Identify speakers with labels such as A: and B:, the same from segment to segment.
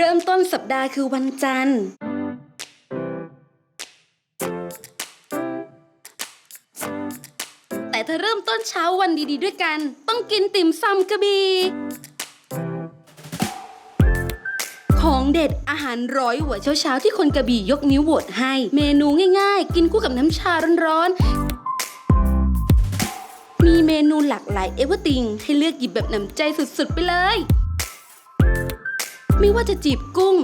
A: เริ่มต้นสัปดาห์คือวันจันทร์ แต่ถ้าเริ่มต้นเช้าวันดี ๆ ด้วยกัน ต้องกินติ่มซำกระบี่ของเด็ดอาหารร้อยหัวเช้าๆที่คนกระบี่ยกนิ้วโหวตให้ เมนูง่ายๆ กินคู่กับน้ำชาร้อนๆ มีเมนูหลากหลายเอเวอร์ติงให้เลือกหยิบแบบหนำใจสุดๆไปเลย ไม่ว่าจะจีบกุ้ง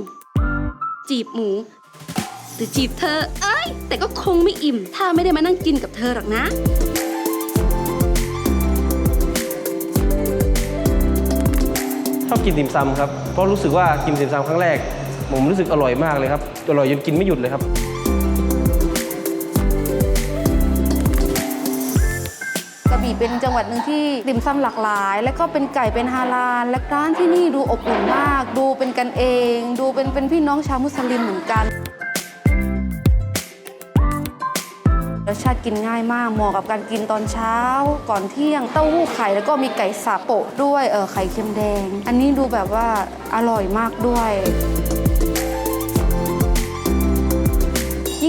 A: จีบหมู หรือจีบเธอ เอ้ย แต่ก็คงไม่อิ่ม ถ้าไม่ได้มานั่งกินกับเธอหรอกนะ
B: ชอบกินติ่มซำครับ เพราะรู้สึกว่ากินติ่มซำครั้งแรก ผมรู้สึกอร่อยมากเลยครับ อร่อยจนกินไม่หยุดเลยครับ
C: บี่เป็นจังหวัดหนึ่งที่ติ่มซำหลากหลาย และก็เป็นไก่เป็นฮาลาลและร้านที่นี่ดูอบอุ่นมาก ดูเป็นกันเอง ดูเป็นเป็นพี่น้องชาวมุสลิมเหมือนกันรสชาติกินง่ายมากเหมาะกับการกินตอนเช้า ก่อนเที่ยงเต้าหู้ไข่แล้วก็มีไก่สับโปะด้วยเออไข่เค็มแดง อันนี้ดูแบบว่าอร่อยมากด้วย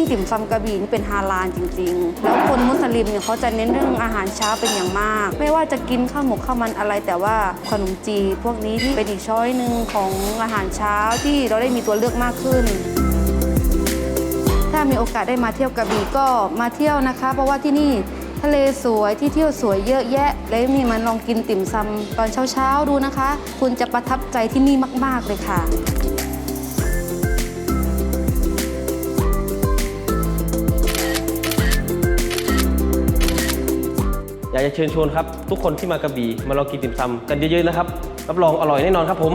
C: งติ่มซำกระบี่นี่เป็นฮาลาลจริง ๆ แล้วคนมุสลิมเนี่ยเขาจะเน้นเรื่องอาหารเช้าเป็นอย่างมาก ไม่ว่าจะกินข้าวหมกข้าวมันอะไรแต่ว่าขนมจีพวกนี้ที่เป็นอีกช้อยหนึ่งของอาหารเช้าที่เราได้มีตัวเลือกมากขึ้นถ้ามีโอกาสได้มาเที่ยวกระบี่ก็มาเที่ยวนะคะ เพราะว่าที่นี่ทะเลสวยที่เที่ยวสวยเยอะแยะ และนี่มันลองกินติ่มซำตอนเช้าๆดูนะคะ คุณจะประทับใจที่นี่มาก ๆ เลยค่ะ
B: อยากจะเชิญชวนครับ ทุกคนที่มากระบี่มาลองกินติ่มซำกันเยอะๆนะครับ รับรองอร่อยแน่นอนครับผม